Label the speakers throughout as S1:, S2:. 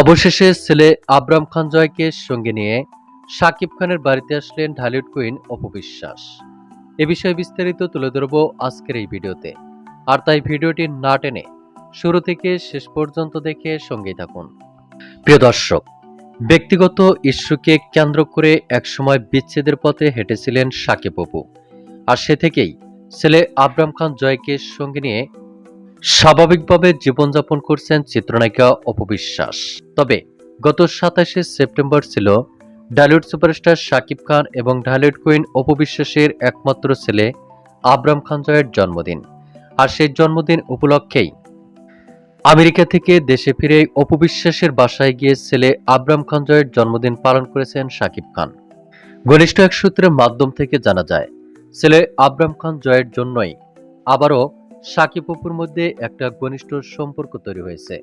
S1: অবশেষে ছেলে আবরাম খান জয়কে সঙ্গে নিয়ে শাকিব খানের বাড়িতে আসলেন ঢালিউড কুইন অপবিশ্বাস এ বিষয়ে বিস্তারিত তুলে ধরব আজকের এই ভিডিওতে। আর তাই ভিডিওটি না টেনে শুরু থেকে শেষ পর্যন্ত দেখে সঙ্গেই থাকুন। প্রিয় দর্শক, ব্যক্তিগত ইস্যুকে কেন্দ্র করে একসময় বিচ্ছেদের পথে হেঁটেছিলেন সাকিব অপু। আর সে থেকেই ছেলে আবরাম খান জয়কে সঙ্গে নিয়ে স্বাভাবিকভাবে জীবনযাপন করছেন চিত্রনায়িকা অপবিশ্বাস তবে গত সাতাশে সেপ্টেম্বর ছিল ঢালিউড সুপারস্টার শাকিব খান এবং ঢালিউড কুইন অপবিশ্বাসের একমাত্র ছেলে আবরাম খান জয়ের জন্মদিন। আর সেই জন্মদিন উপলক্ষেই আমেরিকা থেকে দেশে ফিরে অপবিশ্বাসের বাসায় গিয়ে ছেলে আবরাম খান জয়ের জন্মদিন পালন করেছেন শাকিব খান। ঘনিষ্ঠ এক সূত্রের মাধ্যম থেকে জানা যায়, ছেলে আবরাম খান জয়ের জন্যই আবারও সাকিব অপুর মধ্যে একটা ঘনিষ্ঠ সম্পর্ক তৈরি হয়েছে।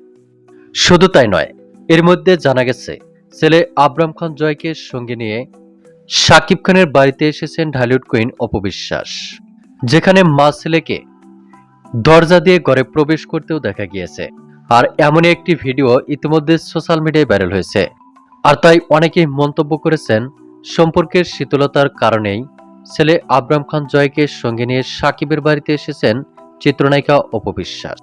S1: শুধু তাই নয়, এর মধ্যে জানা গেছে, ছেলে আবরাম খান জয়কে সঙ্গে নিয়ে সাকিব খানের বাড়িতে এসেছেন ঢালিউড কুইন অপবিশ্বাস যেখানে মা ছেলেকে দরজা দিয়ে ঘরে প্রবেশ করতেও দেখা গিয়েছে। আর এমনই একটি ভিডিও ইতিমধ্যে সোশ্যাল মিডিয়ায় ভাইরাল হয়েছে। আর তাই অনেকেই মন্তব্য করেছেন, সম্পর্কের শীতলতার কারণেই ছেলে আবরাম খান জয়কে সঙ্গে নিয়ে সাকিবের বাড়িতে এসেছেন চিত্রনায়িকা অপবিশ্বাস